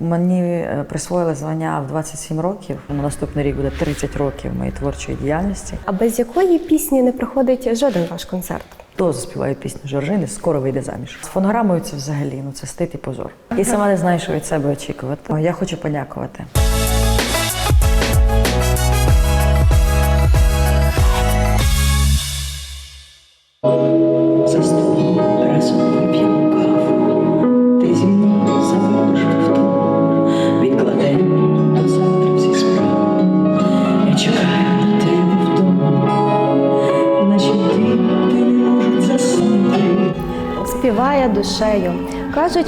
Мені е, присвоїли звання в 27 років. На наступний рік буде 30 років моєї творчої діяльності. А без якої пісні не проходить жоден ваш концерт? Хто заспіває пісню Жоржини, скоро вийде заміж. З фонограмою це взагалі ну це стит і позор. І сама не знаю, що від себе очікувати. Я хочу подякувати.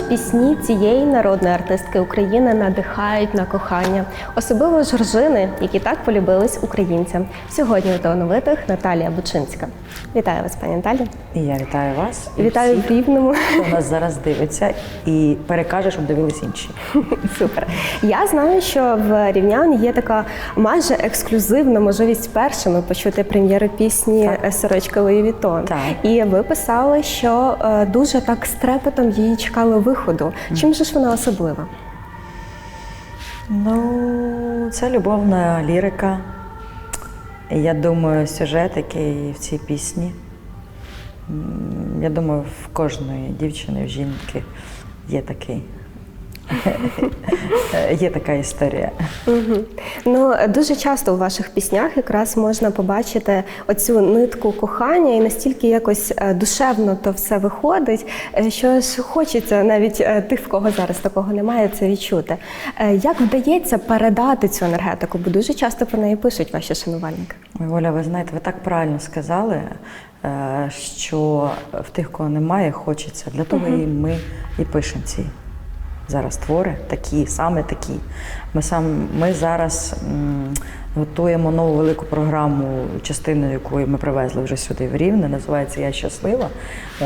Пісні цієї народної артистки України надихають на кохання, особливо жоржини, які так полюбились українцям. Сьогодні у талановитих Наталія Бучинська. Вітаю вас, пані Наталі. І я вітаю вас. і Вітаю всіх, в Рівному. хто нас зараз дивиться і перекаже, щоб дивились інші. Супер. Я знаю, що в рівнян є така майже ексклюзивна можливість першими почути прем'єру пісні Так. Сорочка Луї Вітон. Так. І ви писали, що е, дуже так з трепетом її чекали виходу. Чим же ж вона особлива? Ну, це любовна лірика. Я думаю, сюжет, який в цій пісні. Я думаю, в кожної дівчини, в жінки є такий. Є така історія. Угу. Ну дуже часто у ваших піснях якраз можна побачити оцю нитку кохання, і настільки якось е, душевно то все виходить, е, що ж хочеться навіть е, тих, в кого зараз такого немає, це відчути. Як вдається передати цю енергетику? Бо дуже часто про неї пишуть ваші шанувальники. Оля, ви знаєте, ви так правильно сказали, що в тих, кого немає, хочеться. Для того і ми і пишемо ці зараз твори, такі, саме такі. Ми, сам, ми зараз м, готуємо нову велику програму, частину якої ми привезли вже сюди в Рівне, називається Я щаслива.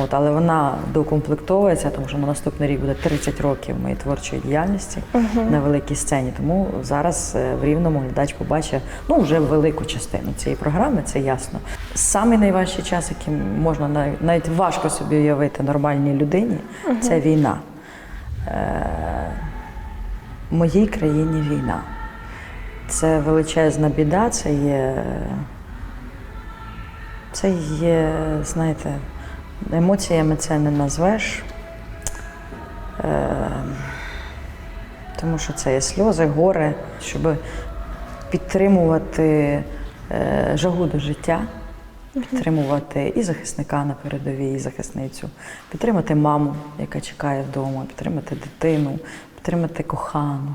От, але вона докомплектовується, тому що на наступний рік буде 30 років моєї творчої діяльності на великій сцені. Тому зараз е, в Рівному глядач побачить ну, вже велику частину цієї програми, це ясно. Самий найважчий час, який можна навіть, важко собі уявити нормальній людині, це війна. В моїй країні війна. Це величезна біда, це є. Це є, знаєте, емоціями це не назвеш. Е, тому що це є сльози, горе, щоб підтримувати е, жагу до життя, підтримувати і захисника на передовій, і захисницю, підтримати маму, яка чекає вдома, підтримати дитину, підтримати кохану,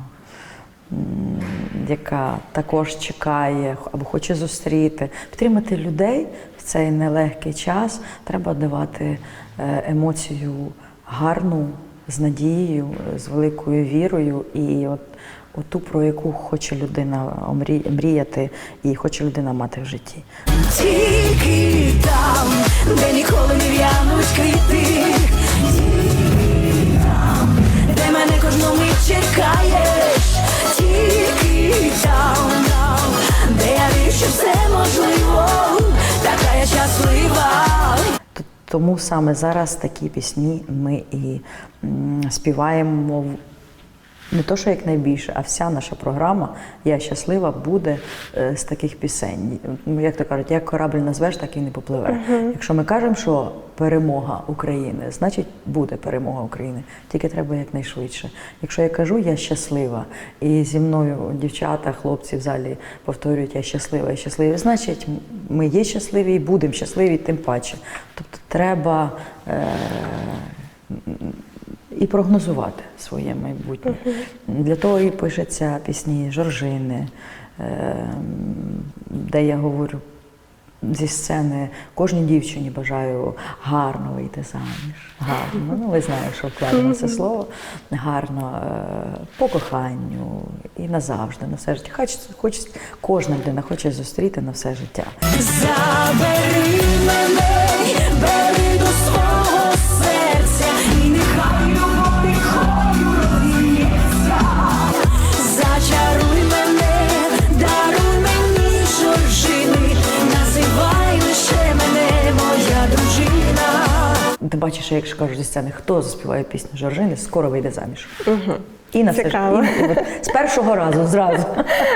яка також чекає або хоче зустріти, підтримати людей в цей нелегкий час. Треба давати е, емоцію гарну, з надією, з великою вірою і от. Оту, про яку хоче людина мріяти і хоче людина мати в житті. Тільки там, де ніколи не в'януть квіти, Тільки там, де мене кожну мить чекаєш, тільки там, де я вірю, що все можливо, така я щаслива. Тому саме зараз такі пісні ми і співаємо не то, що якнайбільше, а вся наша програма Я щаслива буде е, з таких пісень. Ну, Як то кажуть, як корабль назвеш, так і не попливе. Якщо ми кажемо, що перемога України, значить буде перемога України. Тільки треба якнайшвидше. Якщо я кажу я щаслива, і зі мною дівчата, хлопці в залі повторюють Я щаслива, я щаслива, значить ми є щасливі і будемо щасливі тим паче. Тобто треба. Е- і прогнозувати своє майбутнє. Для того і пишеться пісні Жоржини, е, де я говорю зі сцени кожній дівчині бажаю гарно вийти заміж. Гарно. Ну, ви знаєте, що вкладено це слово. Гарно е, по коханню і назавжди, на все життя. Хоч, хоч кожна людина хоче зустріти на все життя. Забери мене, бачиш, як кажуть зі сцени, хто заспіває пісню Жоржини, скоро вийде заміж. Угу. І на все ж- Цікаво. і- і з першого разу зразу.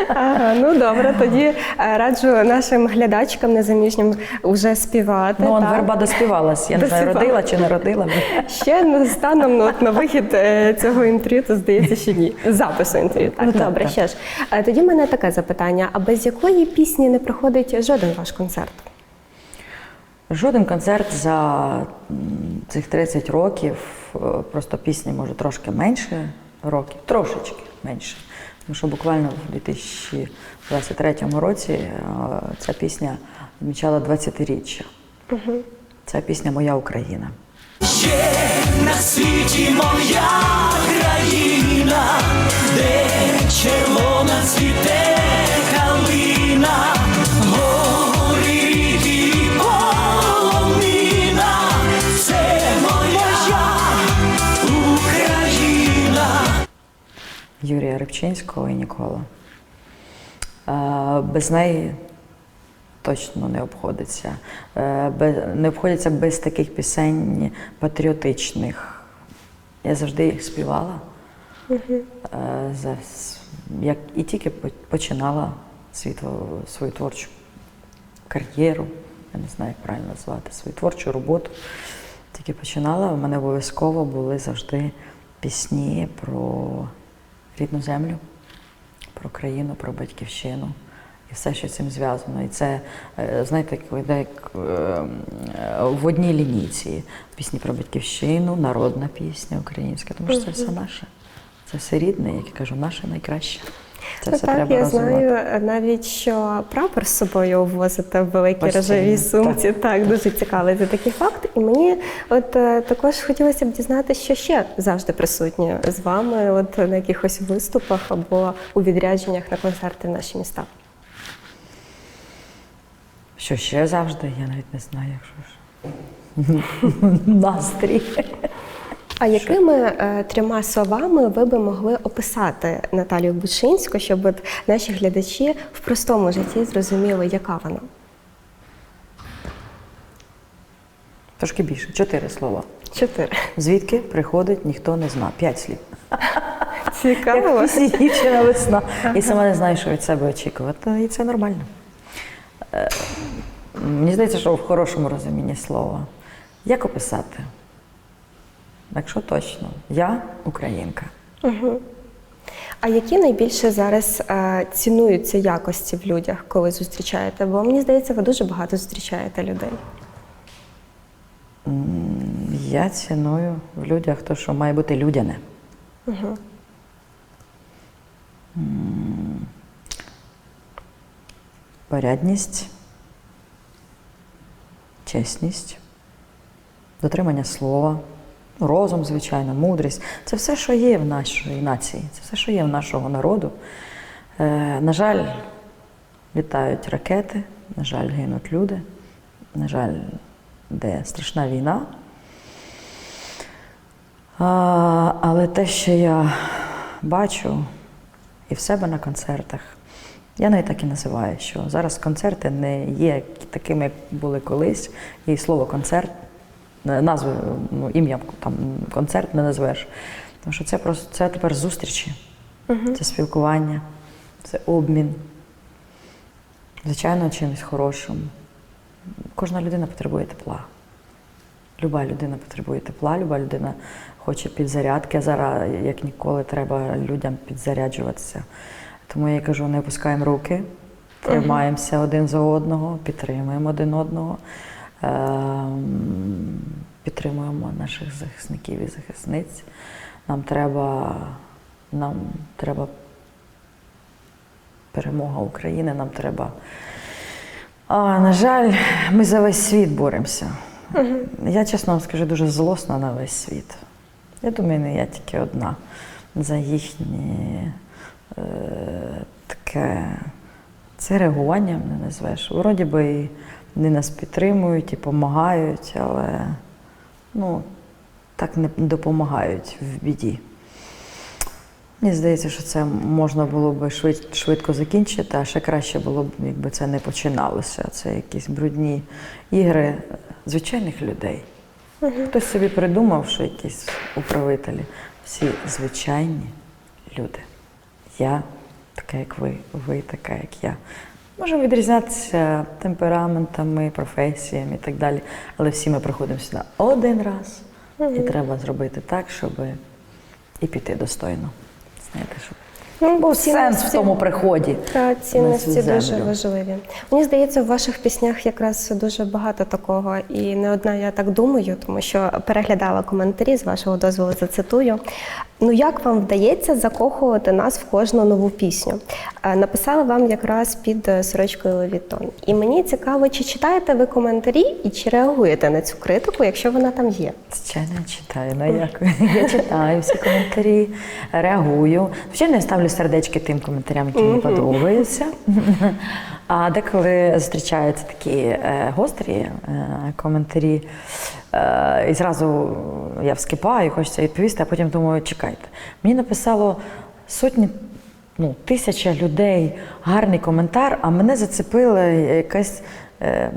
Ага, ну добре, тоді е, раджу нашим глядачкам незаміжнім вже співати. Ну, он верба доспівалась. Я не знаю, родила чи не родила. Ще не станом ну, от на вихід е, цього інтерв'ю, то здається, що ні. Запису інтерв'ю. Так, Ну, так, добре, так. що ж. Е, Тоді в мене таке запитання: а без якої пісні не проходить жоден ваш концерт? Жоден концерт за цих 30 років, е, просто пісні може трошки менше років, трошечки менше. Тому що буквально в 2023 році е, ця пісня відмічала 20-річчя. Ця пісня Моя Україна. Є на світі моя країна, де червона цвіте Юрія Рибчинського і Нікола. Е, Без неї точно не обходиться. Е, Не обходиться без таких пісень патріотичних. Я завжди їх співала. Е, Як і тільки починала свою творчу кар'єру, я не знаю, як правильно назвати, свою творчу роботу. Тільки починала, у мене обов'язково були завжди пісні про рідну землю, про країну, про батьківщину і все, що з цим зв'язано. І це, е, знаєте, як йде як е, в одній лінійці. Пісні про батьківщину, народна пісня українська, тому що це все наше. Це все рідне, як я кажу, наше найкраще. Це Ну все так, треба я розвивати. знаю навіть, що прапор з собою возите в великій Постійно, рожевій сумці. Так. дуже цікавий це такий факт. І мені от е, також хотілося б дізнатися, що ще завжди присутні з вами, от на якихось виступах або у відрядженнях на концерти в наші міста. Що ще завжди, я навіть не знаю, якщо ж. Настрій. А якими е, трьома словами ви би могли описати Наталію Бучинську, щоб от наші глядачі в простому житті зрозуміли, яка вона? Трошки більше, чотири слова. Чотири. Звідки приходить, ніхто не зна. П'ять слів. Цікаво. Дівчина весна. І сама не знає, що від себе очікувати. І це нормально. Е, Мені здається, що в хорошому розумінні слова. Як описати? Якщо точно, я українка. А які найбільше зараз е, цінуються якості в людях, коли зустрічаєте? Бо мені здається, ви дуже багато зустрічаєте людей. Я ціную в людях те, що має бути людяне. М, Порядність, чесність, дотримання слова, розум, звичайно, мудрість. Це все, що є в нашій нації, це все, що є в нашого народу. Е, на жаль, літають ракети, на жаль, гинуть люди, на жаль, де страшна війна. А, але те, що я бачу і в себе на концертах, я навіть так і називаю, що зараз концерти не є такими, як були колись, і слово концерт, назви, ну, ім'ям там концерт не назвеш. Тому що це просто це тепер зустрічі, це спілкування, це обмін. Звичайно, чимось хорошим. Кожна людина потребує тепла. Люба людина потребує тепла, люба людина хоче підзарядки. А зараз, як ніколи, треба людям підзаряджуватися. Тому я кажу, не опускаємо руки, тримаємося один за одного, підтримуємо один одного, підтримуємо наших захисників і захисниць. Нам треба, нам треба перемога України, нам треба. А, на жаль, ми за весь світ боремося. Я чесно вам скажу, дуже злосна на весь світ. Я думаю, не я тільки одна за їхнє е, таке це реагування не назвеш. Вроді би вони нас підтримують і допомагають, але ну, так не допомагають в біді. Мені здається, що це можна було б швидко закінчити, а ще краще було б, якби це не починалося. Це якісь брудні ігри звичайних людей. Хтось собі придумав, що якісь управителі. Всі звичайні люди. Я така, як ви, ви така, як я. Можемо відрізнятися темпераментами, професіями і так далі. Але всі ми приходимо сюди один раз. І треба зробити так, щоб і піти достойно. Знаєте, щоб Ну, був сенс в тому приході. Та цінності дуже важливі. Мені здається, в ваших піснях якраз дуже багато такого, і не одна я так думаю, тому що переглядала коментарі з вашого дозволу зацитую. Ну як вам вдається закохувати нас в кожну нову пісню? Е, Написала вам якраз під е, сорочкою Левітон. І мені цікаво, чи читаєте ви коментарі і чи реагуєте на цю критику, якщо вона там є? Звичайно, читаю. Ну як я читаю всі коментарі, реагую. Звичайно, я ставлю сердечки тим коментарям, які мені подобаються. А деколи зустрічаються такі е, гострі е, коментарі, е, і зразу я вскипаю, хочеться відповісти, а потім думаю, чекайте. Мені написало сотні. Ну, тисяча людей, гарний коментар, а мене зацепила якась е,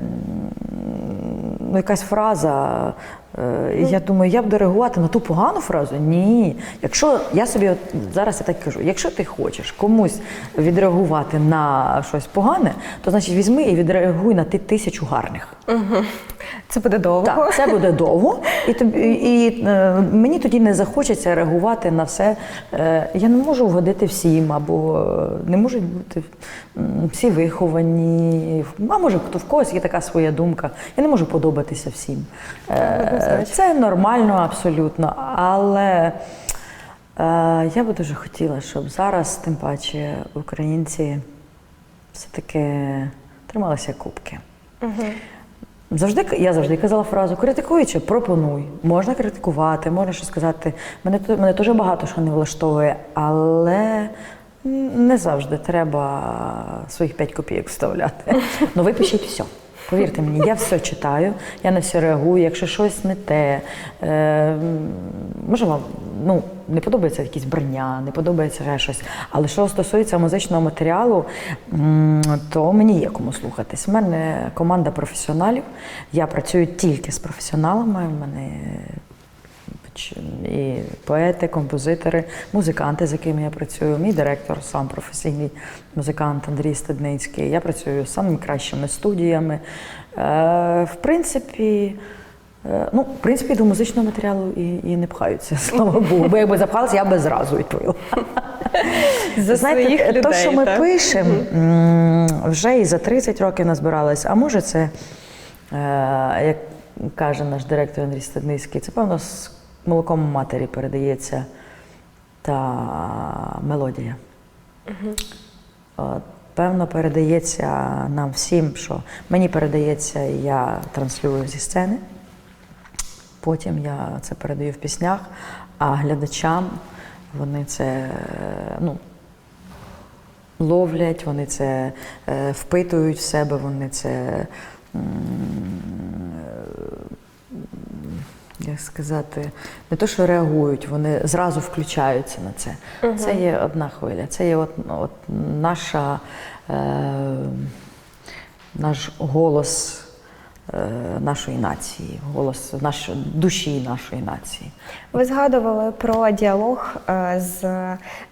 ну, якась фраза. Е, і Я думаю, я буду реагувати на ту погану фразу? Ні. Якщо я собі от зараз я так кажу, якщо ти хочеш комусь відреагувати на щось погане, то значить візьми і відреагуй на ті тисячу гарних. Це буде довго. Так, це буде довго, і тобі і е, мені тоді не захочеться реагувати на все. Е, я не можу вгодити всім, або не можуть бути всі виховані. А може, хто в когось є така своя думка. Я не можу подобатися всім. Е, це нормально абсолютно, але. Е, Я би дуже хотіла, щоб зараз, тим паче, українці все-таки трималися кубки. Завжди я завжди казала фразу критикуючи, пропонуй. Можна критикувати, можна щось сказати. Мене мене дуже багато що не влаштовує, але не завжди треба своїх 5 копійок вставляти. Ну ви пишіть все. Повірте мені, я все читаю, я на все реагую. Якщо щось не те, е, може вам ну, не подобається якісь брання, не подобається ще щось. Але що стосується музичного матеріалу, то мені є кому слухатись. У мене команда професіоналів. Я працюю тільки з професіоналами. У мене і поети, композитори, музиканти, з якими я працюю. Мій директор, сам професійний музикант Андрій Стадницький. Я працюю з самими кращими студіями. Е, в принципі, е, ну, в принципі, до музичного матеріалу і, і не пхаються, слава Богу. Бо якби запхалися, я б зразу відповіла. За Знаєте, своїх те, людей, що ми так? пишемо, вже і за 30 років назбиралися, а може це, е, як каже наш директор Андрій Стадницький, це певно молоком матері передається та мелодія. От, Певно, передається нам всім, що мені передається, я транслюю зі сцени. Потім я це передаю в піснях, а глядачам вони це е, ну, ловлять, вони це е, впитують в себе, вони це. Як сказати, не то, що реагують, вони зразу включаються на це. Це є одна хвиля. Це є от, от наша, е, наш голос нашої нації, голос наш, душі нашої нації. Ви згадували про діалог е,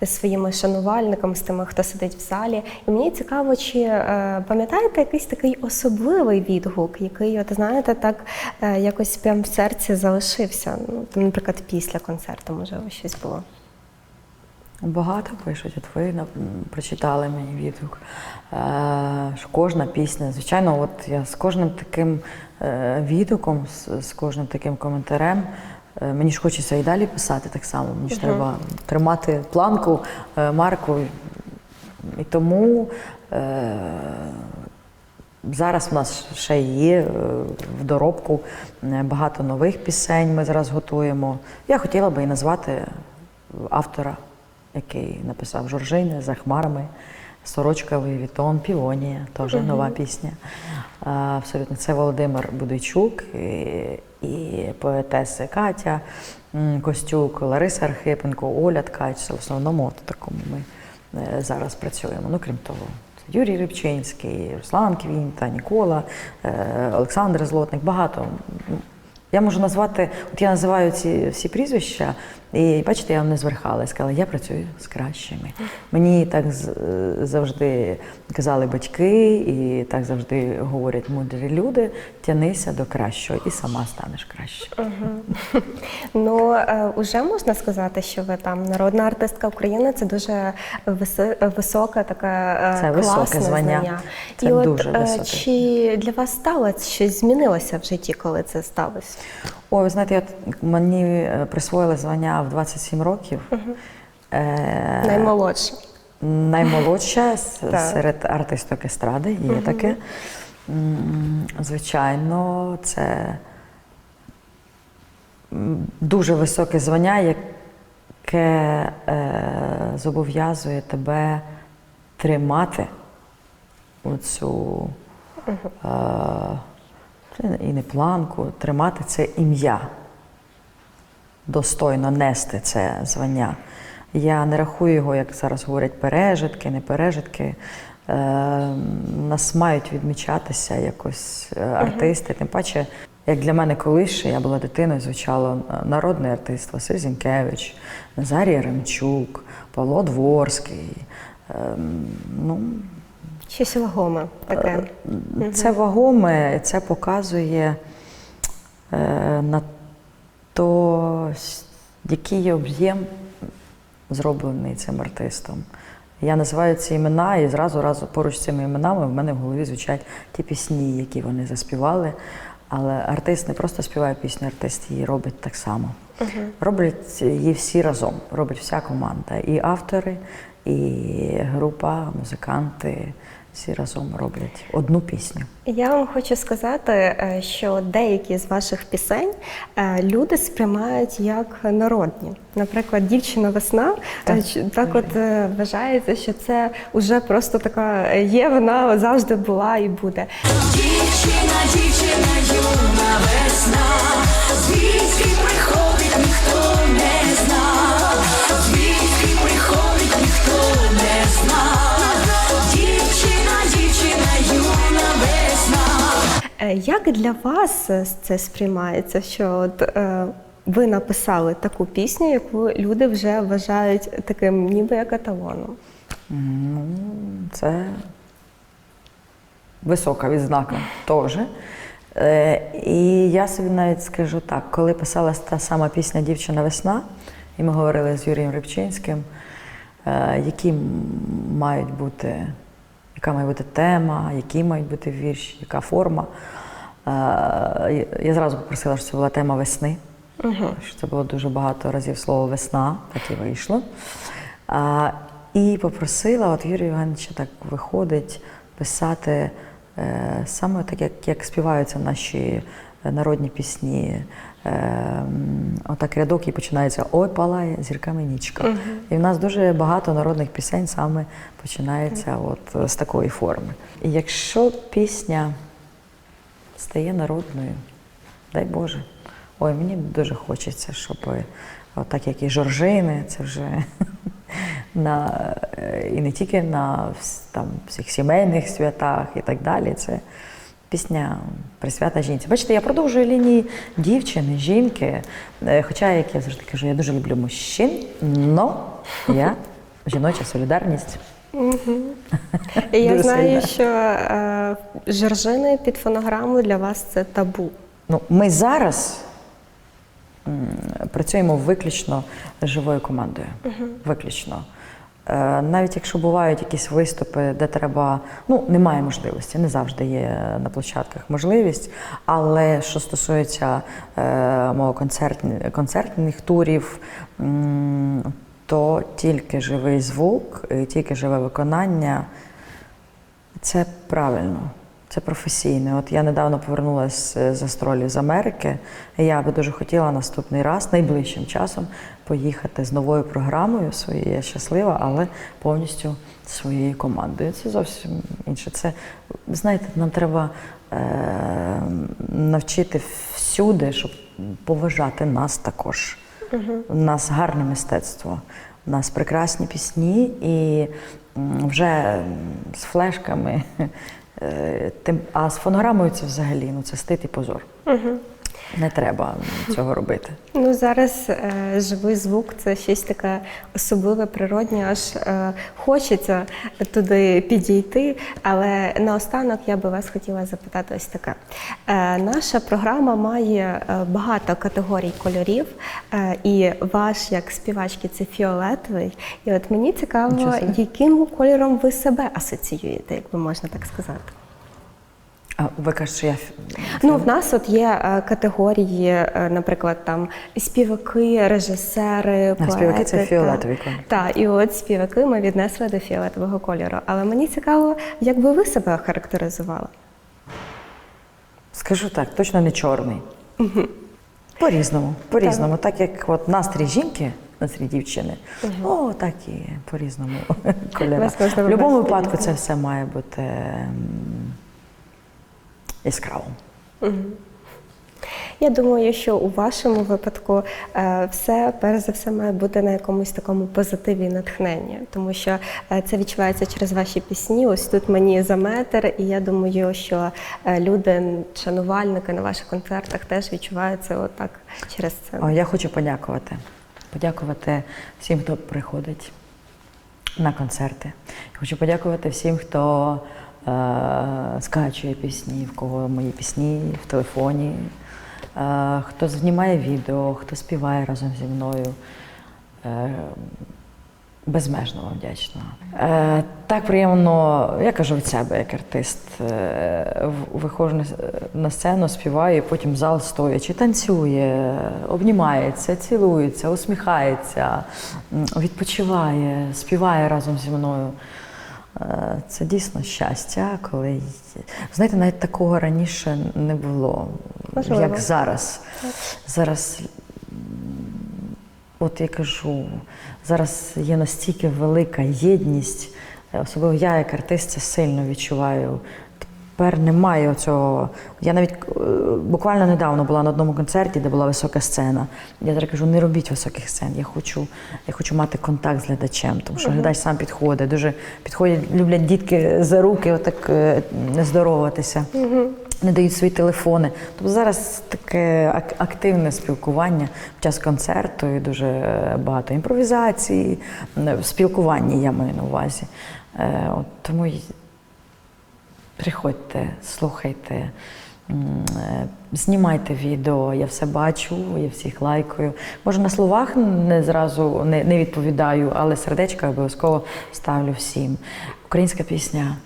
з своїми шанувальниками, з тими, хто сидить в залі. І мені цікаво, чи е, пам'ятаєте якийсь такий особливий відгук, який, от знаєте, так е, якось прям в серці залишився. Ну, наприклад, після концерту, можливо, щось було. Багато пишуть, от ви прочитали мені відгук. Е, що кожна пісня, звичайно, от я з кожним таким е, відгуком, з, кожним таким коментарем, е, мені ж хочеться і далі писати так само. Мені ж треба тримати планку, марку. І тому е, зараз в нас ще є в доробку багато нових пісень. Ми зараз готуємо. Я хотіла би і назвати автора, який написав Жоржини за хмарами. Сорочка Вітон, Півонія, теж нова пісня. Абсолютно, це Володимир Будойчук і, і поетеси Катя Костюк, Лариса Архипенко, Оля Ткач. Це в основному от такому ми е, зараз працюємо. Ну, крім того, Юрій Рибчинський, Руслан Квінта, Нікола, е, Олександр Злотник, багато. Я можу назвати, от я називаю ці всі прізвища, і бачите, я вам не зверхала. Я сказала, я працюю з кращими. Мені так е, завжди казали батьки, і так завжди говорять мудрі люди: тянися до кращого, і сама станеш краще. Ну е, уже можна сказати, що ви там народна артистка України. Це дуже висока така е, Це високе звання. Це І дуже е, високе. чи для вас сталося щось змінилося в житті, коли це сталося? Ой, ви знаєте, от мені е, присвоїли звання в 27 років. Е, Наймолодша. Наймолодша серед артисток естради є таке. Звичайно, це дуже високе звання, яке е, зобов'язує тебе тримати оцю е, це і не планку, тримати це ім'я достойно нести це звання. Я не рахую його, як зараз говорять, пережитки, не пережитки. Е, нас мають відмічатися якось е, артисти. Тим паче, як для мене колись, ще я була дитиною, звучало е, народний артист Василь Зінкевич, Назарій Ремчук, Павло Дворський. Е, ну, Щось вагоме таке. це вагоме, це показує е, на то, який об'єм зроблений цим артистом. Я називаю ці імена, і зразу разу поруч з цими іменами в мене в голові звучать ті пісні, які вони заспівали. Але артист не просто співає пісню, артист її робить так само. Роблять її всі разом, робить вся команда. І автори, і група, музиканти всі разом роблять одну пісню. Я вам хочу сказати, е, що деякі з ваших пісень е, люди сприймають як народні. Наприклад, дівчина весна Так. е, так от е, вважається, що це вже просто така є, вона завжди була і буде. Дівчина, дівчина, юна весна, Як для вас е, це сприймається? Що от, е, ви написали таку пісню, яку люди вже вважають таким ніби як еталоном? Ну, це висока відзнака теж. Е, і я собі навіть скажу так, коли писалась та сама пісня Дівчина весна, і ми говорили з Юрієм Рибчинським, е, які мають бути, яка має бути тема, які мають бути вірші, яка форма. Е, я зразу попросила, щоб це була тема весни. Що це було дуже багато разів слово весна, так і вийшло. А, і попросила, от Юрій Євгеновича так виходить писати е, саме так, як, як співаються наші е, народні пісні. Е, отак рядок і починається Ой, палає зірками нічка. І в нас дуже багато народних пісень саме починається от, з такої форми. І якщо пісня стає народною, дай Боже. Ой, мені дуже хочеться, щоб е, так як і Жоржини, це вже на, е, і не тільки на там, всіх сімейних святах і так далі. Це пісня присвята жінці. Бачите, я продовжую лінії дівчини, жінки. Е, Хоча, як я завжди кажу, я дуже люблю мужчин, але я жіноча солідарність. І я знаю, що е, жоржини під фонограму для вас це табу. Ну, ми зараз м, працюємо виключно з живою командою. Виключно. Е, Навіть якщо бувають якісь виступи, де треба, ну немає можливості, не завжди є на площадках можливість. Але що стосується е, мого концертні, концертних турів, то тільки живий звук, тільки живе виконання. Це правильно, це професійно. От я недавно повернулася з гастролів з Америки. і Я би дуже хотіла наступний раз, найближчим часом, поїхати з новою програмою своєю. Я щаслива, але повністю своєю командою. Це зовсім інше. Це знаєте, нам треба е- навчити всюди, щоб поважати нас також. У нас гарне мистецтво, у нас прекрасні пісні, і вже з флешками, е, а з фонограмою це взагалі ну, це стид і позор. Не треба цього робити. Ну зараз е, живий звук це щось таке особливе, природнє, аж е, хочеться туди підійти. Але наостанок я би вас хотіла запитати ось таке. Е, наша програма має е, багато категорій кольорів, е, і ваш як співачки це фіолетовий. І от мені цікаво, яким кольором ви себе асоціюєте, якби можна так сказати. А ви кажете, що я Ну, в нас от є е, категорії, е, наприклад, там співаки, режисери, А, поети. співаки це та. фіолетовий колір. Так, і от співаки ми віднесли до фіолетового кольору. Але мені цікаво, як би ви себе характеризували? скажу так, точно не чорний. По-різному, по-різному. Так як от настрій жінки, настрій дівчини, о, так і по-різному кольори. В будь-якому випадку це все має бути яскравим. Я думаю, що у вашому випадку е, все перш за все має бути на якомусь такому позитиві і натхненні, тому що е, це відчувається через ваші пісні. Ось тут мені за метр, і я думаю, що е, люди, шанувальники на ваших концертах теж відчувають це отак через це. Я хочу подякувати. Подякувати всім, хто приходить на концерти. Я хочу подякувати всім, хто скачує пісні, в кого мої пісні в телефоні, е, хто знімає відео, хто співає разом зі мною. Е, безмежно вам вдячна. Е, так приємно, я кажу від себе як артист. Е, виходжу на, сцену, співаю, і потім зал стоячи, танцює, обнімається, цілується, усміхається, відпочиває, співає разом зі мною. Це дійсно щастя, коли знаєте, навіть такого раніше не було, Можливо. як зараз. Зараз От я кажу, зараз є настільки велика єдність, особливо я як артист сильно відчуваю. Тепер немає цього. Я навіть е, буквально недавно була на одному концерті, де була висока сцена. Я зараз кажу, не робіть високих сцен. Я хочу, я хочу мати контакт з глядачем, тому що глядач сам підходить. Дуже підходять, люблять дітки за руки, отак е, не здороватися не дають свої телефони. Тобто зараз таке ак- активне спілкування під час концерту і дуже багато імпровізації, спілкуванні я маю на увазі. Е, От, тому приходьте, слухайте. е, Знімайте відео, я все бачу, я всіх лайкаю. Може, на словах не зразу не, не відповідаю, але сердечко обов'язково ставлю всім. Українська пісня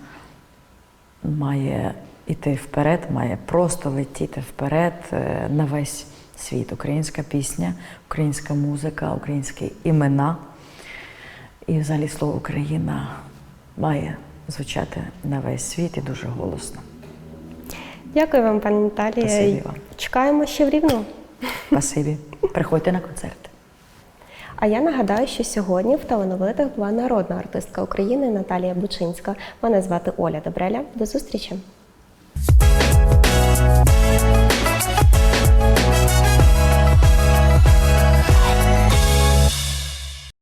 має йти вперед, має просто летіти вперед е, на весь світ. Українська пісня, українська музика, українські імена. І взагалі слово Україна має звучати на весь світ і дуже голосно. Дякую вам, пані Наталія. Вам. Чекаємо ще в Рівному. Спасибі. Приходьте на концерт. А я нагадаю, що сьогодні в талановитих була народна артистка України Наталія Бучинська. Мене звати Оля Добреля. До зустрічі.